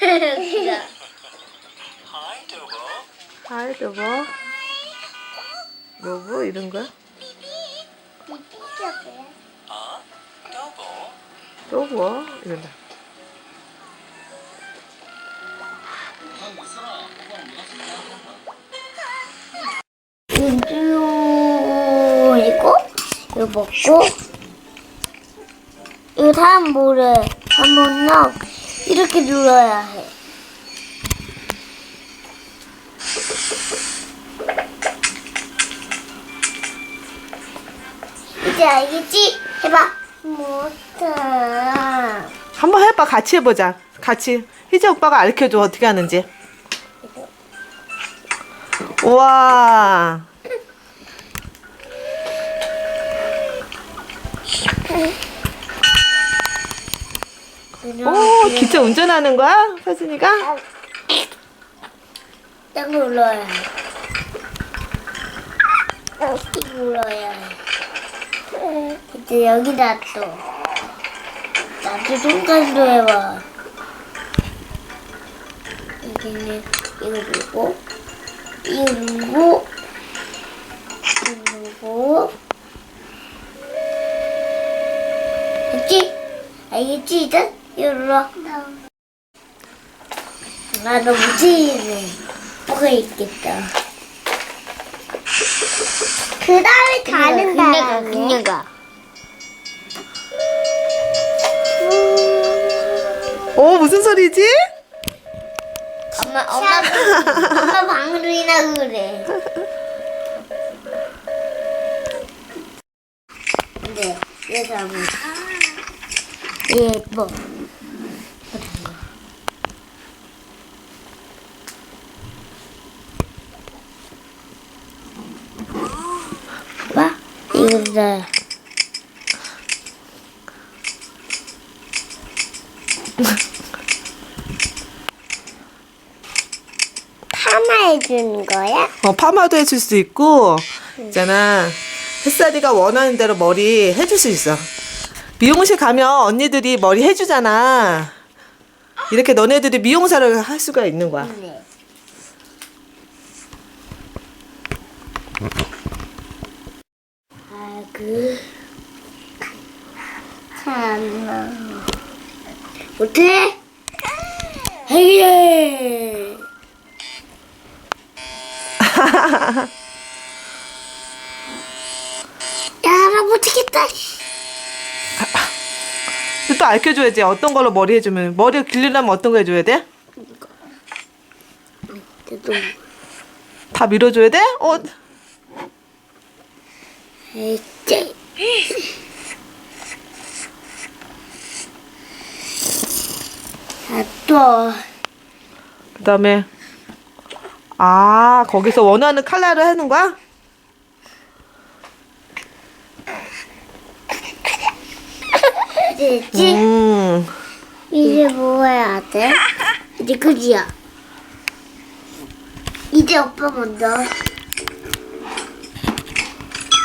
Tobo. 하이 여보 로보 이런 거야? 로보 이런다 이거 이거 이거 먹고 이거 다음 뭐래? 한번요 이렇게 눌러야 해. 이제 알겠지? 해봐. 못해. 한번 해봐 같이 해보자 같이 희재 오빠가 알려줘 어떻게 하는지 우와 오 기차 운전하는 거야 서진이가? 딱 눌러야 해. 딱 눌러야 해. 이제 여기다 또. 나도 손간도 해봐. 이제는 이거 누르고, 이거 누르고, 이거 누르고. 알겠지? 알겠지, 이제? 이거 눌러. 나 너무 찌네. 뭐가 있겠다. 그 다음에 다른 다음 그녀가. 오 무슨 소리지? 엄마, 엄마, 엄마 방울이나 그래. 근데, 얘가 뭐. 예뻐. 봐, 이거다. 파마해주는 거야? 어, 파마도 해줄 수 있고 있잖아 햇살이가 원하는 대로 머리 해줄 수 있어 미용실 가면 언니들이 머리 해주잖아 이렇게 너네들이 미용사를 할 수가 있는 거야 네. 아, 그. 참나. 못해? 헤이! 야, 나 못하겠다. 또 알려줘야지 어떤 걸로 머리 해주면 머리 길리려면 어떤 거 해줘야 돼? 그래도, 다 밀어줘야 돼? 어, 에이. 아, 또. 그 다음에 아 거기서 원하는 컬러를 하는 거야? 됐지? 음 이제 뭐 해야 돼? 이제 그지야. 이제 오빠 먼저.